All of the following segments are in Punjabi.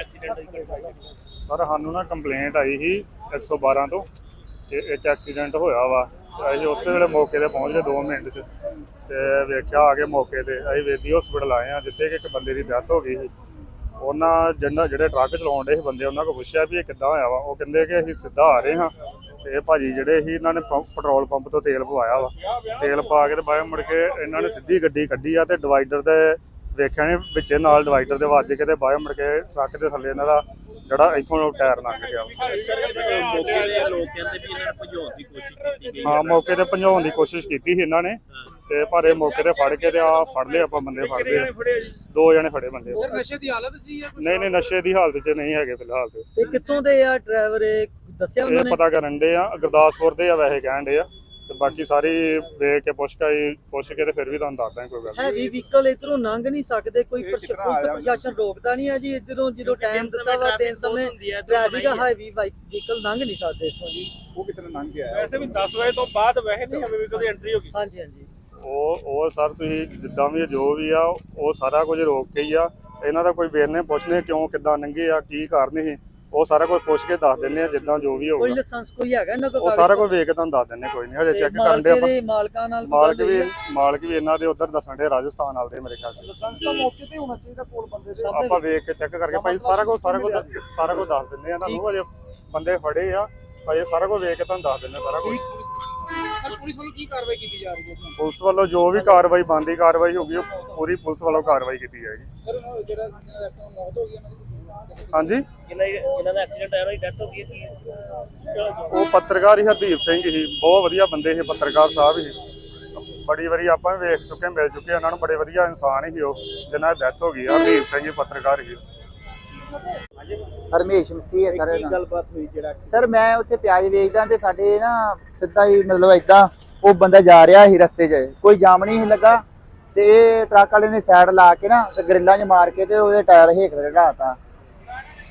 ਐਕਸੀਡੈਂਟ ਦੀ ਸਰ, ਸਾਨੂੰ ਨਾ ਕੰਪਲੇਂਟ ਆਈ ਸੀ 112 ਤੋਂ ਕਿ ਇੱਕ ਐਕਸੀਡੈਂਟ ਹੋਇਆ ਵਾ। ਤੇ ਅਸੀਂ ਉਸੇ ਵੇਲੇ ਮੌਕੇ ਤੇ ਪਹੁੰਚ ਗਏ 2 ਮਿੰਟ 'ਚ। ਤੇ ਵੇਖਿਆ ਆ ਕੇ ਮੌਕੇ ਤੇ ਅਸੀਂ ਵੇਦੀ ਹਸਪੀਟਲ ਆਏ ਆ ਜਿੱਥੇ ਕਿ ਇੱਕ ਬੰਦੇ ਦੀ ਡੈਥ ਹੋ ਗਈ ਸੀ। ਉਹਨਾਂ ਜਿਹੜਾ ਜਿਹੜੇ ਟਰੱਕ ਚਲਾਉਣ ਦੇ ਸੀ ਬੰਦੇ, ਉਹਨਾਂ ਕੋਲ ਪੁੱਛਿਆ ਵੀ ਇਹ ਕਿੱਦਾਂ ਹੋਇਆ ਵਾ। ਉਹ ਕਹਿੰਦੇ ਕਿ ਅਸੀਂ ਸਿੱਧਾ ਆ ਰਹੇ ਹਾਂ ਤੇ ਇਹ ਭਾਜੀ ਜਿਹੜੇ ਸੀ, ਇਹਨਾਂ ਨੇ ਪੰਪ- ਪੈਟਰੋਲ ਪੰਪ ਤੋਂ ਤੇਲ ਪਵਾਇਆ ਵਾ। ਤੇਲ ਪਾ ਕੇ ਤੇ ਬਾਅਦ ਮੁੜ ਕੇ ਇਹਨਾਂ ਨੇ ਸਿੱਧੀ ਗੱਡੀ ਕੱਢੀ ਆ ਤੇ ਡਿਵਾਈਡਰ ਦੇ ਵੇਖਿਆ ਨੇ ਵਿੱਚੇ ਨਾਲ ਡਿਵਾਈਡਰ ਦੇ ਵੱਜ ਕੇ ਤੇ ਬਾਅਦ ਮੁੜ ਕੇ ਟਰੱਕ ਦੇ ਥੱਲੇ ਇਹਨਾਂ ਦਾ ਜਿਹੜਾ ਇੱਥੋਂ ਟਾਇਰ ਲੰਘ ਗਿਆ। ਮੌਕੇ ਦੇ ਲੋਕ ਕਹਿੰਦੇ ਵੀ ਇਹਨਾਂ ਨੇ ਭਜਾਉਣ ਦੀ ਕੋਸ਼ਿਸ਼ ਕੀਤੀ ਗਈ ਹਾਂ ਮੌਕੇ ਤੇ ਭਜਾਉਣ ਦੀ ਕੋਸ਼ਿਸ਼ ਕੀਤੀ ਸੀ ਇਹਨਾਂ ਨੇ ਤੇ ਪਰ ਇਹ ਮੌਕੇ ਤੇ ਫੜ ਕੇ ਤੇ ਆ ਫੜ ਲਏ ਆਪਾਂ ਬੰਦੇ ਫੜ ਲਏ। ਦੋ ਜਣੇ ਫੜੇ ਬੰਦੇ। ਸਰ ਨਸ਼ੇ ਦੀ ਹਾਲਤ ਜੀ ਹੈ ਨਹੀਂ ਨਹੀਂ ਨਸ਼ੇ ਦੀ ਹਾਲਤ 'ਚ ਨਹੀਂ ਹੈਗੇ ਫਿਲਹਾਲ ਤੇ। ਇਹ ਕਿੱਥੋਂ ਦੇ ਆ ਡਰਾਈਵਰ? ਇਹ ਦੱਸਿਆ ਉਹਨਾਂ ਇਹ ਨੇ? ਪਤਾ ਕਰਨ ਦੇ ਆ ਗੁਰਦਾਸਪੁਰ ਦੇ ਆ ਵੈਸੇ ਕਹਿਣ ਦੇ ਆ। ਤੇ ਬਾਕੀ ਸਾਰੀ ਵੇਖ ਕੇ ਪੁੱਛ ਕੇ ਪੁੱਛ ਕੇ ਤੇ ਫਿਰ ਵੀ ਤੁਹਾਨੂੰ ਦੱਸਦਾ ਕੋਈ ਗੱਲ ਹੈਵੀ ਵਹੀਕਲ ਇਧਰੋਂ ਲੰਘ ਨਹੀਂ ਸਕਦੇ ਕੋਈ ਪ੍ਰਸ਼ਾਸਨ ਰੋਕਦਾ ਨਹੀਂ ਹੈ ਜੀ ਇਧਰੋਂ ਜਦੋਂ ਟਾਈਮ ਦਿੱਤਾ ਵਾ ਤਿੰਨ ਸਮੇਂ ਟ੍ਰੈਫਿਕ ਹੈਵੀ ਵਹੀਕਲ ਲੰਘ ਨਹੀਂ ਸਕਦੇ ਇਥੋਂ ਜੀ। ਉਹ ਕਿਤਨੇ ਲੰਘ ਗਿਆ ਵੈਸੇ ਵੀ 10 ਵਜੇ ਤੋਂ ਬਾਅਦ ਵੈਸੇ ਨਹੀਂ ਹਮੇ ਵੀ ਕਦੇ ਐਂਟਰੀ ਹੋਗੀ ਹਾਂਜੀ ਹਾਂਜੀ। ਉਹ ਉਹ ਸਰ ਤੁਸੀਂ ਜਿੱਦਾਂ ਵੀ ਜੋ ਵੀ ਆ ਉਹ ਸਾਰਾ ਕੁਝ ਰੋਕ ਕੇ ਹੀ ਆ। ਇਹਨਾਂ ਦਾ ਕੋਈ ਵੇਰਨੇ ਪੁੱਛਨੇ ਕਿਉਂ ਕਿੱਦਾਂ ਲੰਘੇ ਆ ਕੀ ਕਾਰਨ ਸੀ? ਉਹ ਸਾਰਾ ਕੁਝ ਪੁੱਛ ਕੇ ਦੱਸ ਦਿੰਦੇ ਆ ਜਿੱਦਾਂ ਜੋ ਵੀ ਕੋਈ ਹੋਊਗਾ। ਲਾਇਸੈਂਸ ਕੋਈ ਹੈਗਾ ਇਹਨਾਂ ਕੋਲ ਉਹ ਸਾਰਾ ਕੁਝ ਵੇਖ ਕੇ ਤੁਹਾਨੂੰ ਦੱਸ ਦਿੰਦੇ ਕੋਈ ਨਹੀਂ ਹਜੇ ਚੈੱਕ ਕਰਨ ਦੇ ਆਪਾਂ। ਮਾਲਕਾਂ ਨਾਲ ਕੋਈ ਮਾਲਕ ਗੱਲ ਵੀ ਹੈ? ਮਾਲਕ ਵੀ ਇਹਨਾਂ ਦੇ ਉਧਰ ਦੱਸਣ ਦੇ ਰਾਜਸਥਾਨ ਵਾਲੇ ਦੇ ਮੇਰੇ ਖਿਆਲ ਚ। ਲਾਇਸੈਂਸ ਤਾਂ ਮੌਕੇ ਤੇ ਹੋਣਾ ਚਾਹੀਦਾ ਕੋਲ ਬੰਦੇ ਦੇ। ਆਪਾਂ ਵੇਖ ਕੇ ਚੈੱਕ ਕਰਕੇ ਭਾਈ ਸਾਰਾ ਕੁਝ ਸਾਰਾ ਕੁਝ ਸਾਰਾ ਕੁਝ ਦੱਸ ਦਿੰਦੇ ਆ ਤੁਹਾਨੂੰ ਅਜੇ ਬੰਦੇ ਫੜੇ ਆ ਅਜੇ ਸਾਰਾ ਕੁਝ ਵੇਖ ਕੇ ਤੁਹਾਨੂੰ ਦੱਸ ਦਿੰਦੇ ਆ ਸਾਰਾ ਕੁਝ। ਸਰ ਪੁਲਿਸ ਵੱਲੋਂ ਕੀ ਕਾਰਵਾਈ ਕੀਤੀ ਜਾ ਰਹੀ ਹੈ ਪੁਲਿਸ ਵੱਲੋਂ ਜੋ ਵੀ ਕਾਰਵਾਈ ਬੰਦੀ ਕਾਰਵਾਈ ਹੋਗੀ ਉਹ ਪੂਰੀ ਪੁਲਿਸ ਵੱਲੋਂ ਕਾਰਵਾਈ ਕੀਤੀ ਜਾਏਗੀ। ਸਰ ਜਿਹੜਾ ਜਿਹੜਾ ਮੌਤ ਹੋ ਗਈ ਉਹਨਾਂ ਦੀ ਹਾਂਜੀ। ਜਿਨ੍ਹਾਂ ਜਿਨ੍ਹਾਂ ਦਾ ਐਕਸੀਡੈਂਟ ਆਇਆ ਉਹਦੀ ਡੈਥ ਹੋ ਗਈ ਹੈ ਕੀ ਉਹ ਪੱਤਰਕਾਰ ਹੀ ਹਰਦੀਪ ਸਿੰਘ ਸੀ ਬਹੁਤ ਵਧੀਆ ਬੰਦੇ ਸੀ ਪੱਤਰਕਾਰ ਸਾਹਿਬ ਸੀ ਬੜੀ ਵਾਰੀ ਆਪਾਂ ਵੀ ਵੇਖ ਚੁੱਕੇ ਮਿਲ ਚੁੱਕੇ ਉਹਨਾਂ ਨੂੰ ਬੜੇ ਵਧੀਆ ਇਨਸਾਨ ਸੀ ਉਹ ਜਿਨ੍ਹਾਂ ਦੀ ਡੈਥ ਹੋ ਗਈ ਆ ਹਰਦੀਪ ਸਿੰਘ ਜੀ ਪੱਤਰਕਾਰ ਸੀ ਹਰਮੇਸ਼ ਮਸੀਹ ਹੈ ਸਰ ਕੀ ਗੱਲਬਾਤ ਹੋਈ ਜਿਹੜਾ ਸਰ ਮੈਂ ਉੱਥੇ ਪਿਆਜ਼ ਵੇਚਦਾ ਤੇ ਸਾਡੇ ਨਾ ਸਿੱਧਾ ਹੀ ਮਤਲਬ ਏਦਾਂ ਉਹ ਬੰਦਾ ਜਾ ਰਿਹਾ ਸੀ ਰਸਤੇ 'ਚ। ਕੋਈ ਜਾਮ ਨਹੀਂ ਸੀ ਲੱਗਾ ਤੇ ਇਹ ਟਰੱਕ ਵਾਲੇ ਨੇ ਸਾਈਡ ਲਾ ਕੇ ਨਾ ਤੇ ਗਰਿੱਲਾਂ 'ਚ ਮਾਰ ਕੇ ਤੇ ਉਹਦੇ ਟਾਇਰ ਹੇਕ ਢਾਤਾ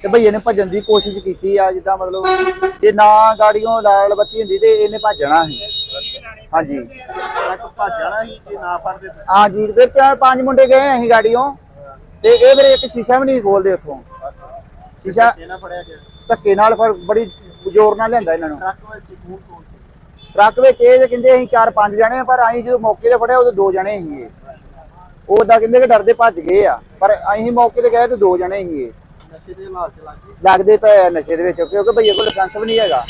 ਤੇ ਭਈਏ ਨੇ ਭੱਜਣ ਦੀ ਕੋਸ਼ਿਸ਼ ਕੀਤੀ ਆ ਜਿੱਦਾਂ ਮਤਲਬ ਜੇ ਨਾ ਗਾੜੀਆਂ ਲਾਲ ਬੱਤੀ ਹੁੰਦੀ ਤੇ ਇਹਨੇ ਭੱਜਣਾ ਸੀ। ਹਾਂਜੀ। ਟਰੱਕ ਭੱਜ ਜਾਣਾ ਸੀ ਜੇ ਨਾ ਫੜਦੇ ਹਾਂਜੀ ਫਿਰ ਚਾਰ ਪੰਜ ਮੁੰਡੇ ਗਏ ਅਸੀਂ ਗਾੜੀਆਂ ਤੇ ਇਹ ਮੇਰੇ ਇੱਕ ਸ਼ੀਸ਼ਾ ਵੀ ਨਹੀਂ ਖੋਲਦੇ ਉੱਥੋਂ। ਸ਼ੀਸ਼ਾ ਇਹਨਾਂ ਫੜਿਆ ਗਿਆ। ਧੱਕੇ ਨਾਲ ਫਿਰ ਬੜੀ ਜ਼ੋਰ ਨਾਲ ਲਿਆਂਦਾ ਇਹਨਾਂ ਨੂੰ। ਵਿੱਚ ਟਰੱਕ ਵਿੱਚ ਇਹ ਤੇ ਕਹਿੰਦੇ ਅਸੀਂ ਚਾਰ ਪੰਜ ਜਣੇ ਆ, ਪਰ ਅਸੀਂ ਜਦੋਂ ਮੌਕੇ ਤੇ ਫੜਿਆ ਉਦੋਂ ਦੋ ਜਣੇ ਸੀ ਇਹ ਉਹ ਉਦਾਂ ਕਹਿੰਦੇ ਕਿ ਡਰਦੇ ਭੱਜ ਗਏ ਆ ਪਰ ਅਸੀਂ ਮੌਕੇ ਤੇ ਗਏ ਤੇ ਦੋ ਜਣੇ ਸੀ ਇਹ ਨਸ਼ੇ ਦੇ ਹਾਲਾਤ ਚ ਲੱਗ ਗਏ। ਲੱਗਦੇ ਪਏ ਆ ਨਸ਼ੇ ਦੇ ਵਿੱਚ ਕਿਉਂਕਿ ਭਈਏ ਕੋਲ ਲਾਇਸੈਂਸ ਵੀ ਨਹੀਂ ਹੈਗਾ।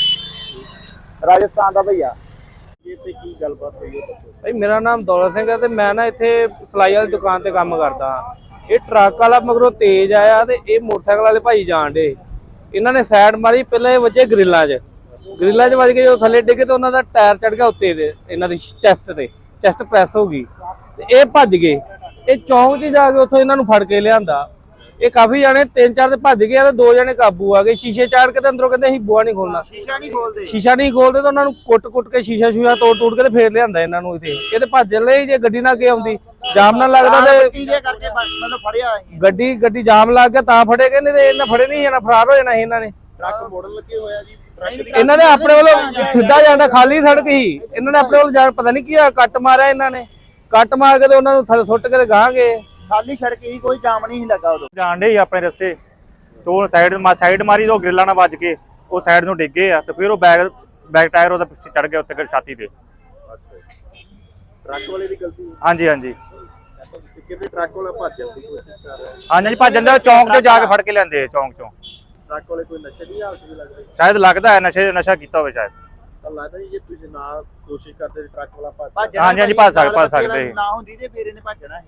ਰਾਜਸਥਾਨ ਦਾ ਭਈਆ। ਇਹ ਤੇ ਕੀ ਗੱਲਬਾਤ ਹੋਈ ਹੈ ਦੱਸੋ। ਭਾਈ ਮੇਰਾ ਨਾਮ ਦੌਲਤ ਸਿੰਘ ਹੈ ਤੇ ਮੈਂ ਨਾ ਇੱਥੇ ਸਲਾਈ ਵਾਲੀ ਦੁਕਾਨ ਤੇ ਕੰਮ ਕਰਦਾ। ਇਹ ਟਰੱਕ ਵਾਲਾ ਮਗਰੋਂ ਤੇਜ਼ ਆਇਆ ਤੇ ਇਹ ਮੋਟਰਸਾਈਕਲ ਵਾਲੇ ਭਾਈ ਜਾਣ ਡੇ ਇਹਨਾਂ ਨੇ ਸਾਈਡ ਮਾਰੀ ਪਹਿਲਾਂ ਇਹ ਵੱਜੇ ਗ੍ਰਿਲਾਂ 'ਚ। ਗ੍ਰਿਲਾਂ 'ਚ ਵੱਜ ਕੇ ਜਦੋਂ ਥੱਲੇ ਡਿੱਗੇ ਤੇ ਉਹਨਾਂ ਦਾ ਟਾਇਰ ਚੜ ਗਿਆ ਉੱਤੇ ਦੇ ਇਹਨਾਂ ਦੀ ਚੈਸਟ ਤੇ। ਚੈਸਟ ਪ੍ਰੈਸ ਹੋ ਗਈ। ਤੇ ਇਹ ਭੱਜ ਗਏ। ਇਹ ਚੌਂਕ 'ਚ ਜਾ ਕੇ ਉੱਥੋਂ ਇਹਨਾਂ ਨੂੰ ਫੜ ਕੇ ਲਿਆਂਦਾ। ਇਹ ਕਾਫੀ ਜਾਣੇ ਤਿੰਨ ਚਾਰ ਤੇ ਭੱਜ ਗਏ ਆ ਤੇ ਦੋ ਜਣੇ ਕਾਬੂ ਆ ਗਏ। ਸ਼ੀਸ਼ੇ ਚਾੜ ਕੇ ਤੇ ਅੰਦਰੋਂ ਕਹਿੰਦੇ ਅਸੀਂ ਬੂਆ ਨਹੀਂ ਖੋਲਣਾ। ਸ਼ੀਸ਼ਾ ਨਹੀਂ ਖੋਲਦੇ। ਸ਼ੀਸ਼ਾ ਨਹੀਂ ਖੋਲਦੇ ਤਾਂ ਉਹਨਾਂ ਨੂੰ ਕੁੱਟ-ਕੁੱਟ ਕੇ ਸ਼ੀਸ਼ਾ ਸ਼ੂਸ਼ਾ ਤੋੜ ਤੋੜ ਕੇ ਤੇ ਫੇਰ ਲਿਆਂਦਾ ਇਹਨਾਂ ਨੂੰ ਇੱਥੇ। ਇਹ ਤੇ ਭੱਜ ਲਈ ਜੇ ਗੱਡੀ ਨਾ ਅੱਗੇ ਆਉਂਦੀ। ਜਾਮ ਨਾ ਲੱਗਦਾ ਤੇ ਕਰਕੇ ਫੜਿਆ ਗੱਡੀ ਗੱਡੀ ਜਾਮ ਲੱਗ ਗਿਆ ਤਾਂ ਫੜੇ ਗਏ ਨਹੀਂ ਤੇ ਇਹਨਾਂ ਫੜੇ ਨਹੀਂ ਜਾਣਾ ਫਰਾਰ ਹੋ ਜਾਣਾ ਸੀ ਇਹਨਾਂ ਨੇ। ਟਰੱਕ ਮੋੜਨ ਲੱਗੇ ਹੋਇਆ ਜੀ ਇਹਨਾਂ ਨੇ ਆਪਣੇ ਵੱਲੋਂ ਸਿੱਧਾ ਜਾਂਦਾ ਖਾਲੀ ਸੜਕ ਹੀ ਇਹਨਾਂ ਨੇ ਆਪਣੇ ਵੱਲੋਂ ਜਾਣ ਪਤਾ ਨਹੀਂ ਕੀ ਹੋਇਆ ਕੱਟ ਮਾਰਿਆ ਇਹਨਾਂ ਨੇ। ਕੱਟ ਮਾਰ ਕੇ ਤੇ ਉਹਨਾਂ ਨੂੰ ਥੱਲੇ ਸੁੱਟ ਕੇ ਤੇ ਗਾਂ ਗਏ। ਖਾਲੀ ਸੜਕ ਹੀ ਕੋਈ ਜਾਮ ਨਹੀਂ ਲੱਗਾ ਉਦੋਂ। ਜਾਣ ਡੇ ਆਪਣੇ ਰਸਤੇ। ਤੋਂ ਸਾਈਡ ਸਾਈਡ ਮਾਰੀ ਤੋਂ ਗ੍ਰਿਲਾਂ ਨਾਲ ਵੱਜ ਕੇ ਉਹ ਸਾਈਡ ਨੂੰ ਡਿੱਗੇ ਆ ਤੇ ਫਿਰ ਉਹ ਬੈਕ ਬੈਕ ਟਾਇਰ ਉਹਦਾ ਪਿੱਛੇ ਚੜ ਗਿਆ ਉੱਤੇ ਛਾਤੀ ਤੇ। ਟਰੱਕ ਵਾਲੇ ਦੀ ਗਲਤੀ। ਹਾਂਜੀ ਹਾਂਜੀ। ਤੇ ਕਿਵੇਂ ਟਰੱਕ ਵਾਲਾ ਭੱਜਣ ਦੀ ਕੋਸ਼ਿਸ਼ ਕਰ ਰਿਹਾ? ਹਾਂਜੀ ਹਾਂਜੀ ਭੱਜ ਜਾਂਦੇ ਚੌਂਕ 'ਚ ਜਾ ਕੇ ਫੜ ਕੇ ਲੈਂਦੇ ਚੌਂਕ 'ਚੋਂ। ਟਰੱਕ ਵਾਲੇ ਕੋਈ ਨਸ਼ੇ ਦੀ ਹਾਲਤ ਵੀ ਲੱਗ ਰਹੀ ਸ਼ਾਇਦ ਲੱਗਦਾ ਹੈ ਨਸ਼ੇ ਨਸ਼ਾ ਕੀਤਾ ਹੋਵੇ ਸ਼ਾਇਦ। ਤਾਂ ਲੱਗਦਾ ਜੀ ਜੇ ਤੁਸੀਂ ਨਾ ਕੋਸ਼ਿਸ਼ ਕਰਦੇ ਟਰੱਕ ਵਾਲਾ ਭੱਜ ਭੱਜਣਾ ਹਾਂਜੀ, ਹਾਂਜੀ, ਭਾਈ, ਭੱਜ ਸਕ- ਨਾਲ ਭੱਜ ਸਕਦੇ ਸੀ। ਨਾ ਹੁੰਦੀ ਤੇ ਫੇਰ ਇਹਨੇ ਭੱਜਣਾ ਸੀ।